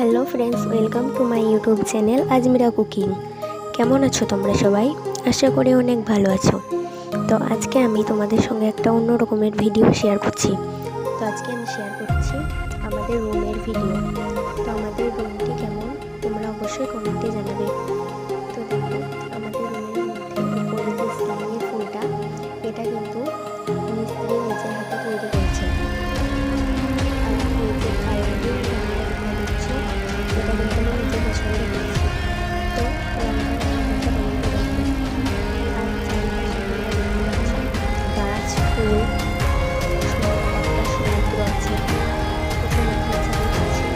Hello friends, welcome to my YouTube channel Ajmira cooking. কেমন আছো তোমরা সবাই? আশা করি অনেক ভালো আছো। তো আজকে আমি তোমাদের সঙ্গে একটা অন্য রকমের ভিডিও শেয়ার করছি। তো আজকে আমি শেয়ার করছি আমাদের রুমের ভিডিও তো আমাদের ফুল সমুদ্র আছে সমুদ্রের চারিপাশে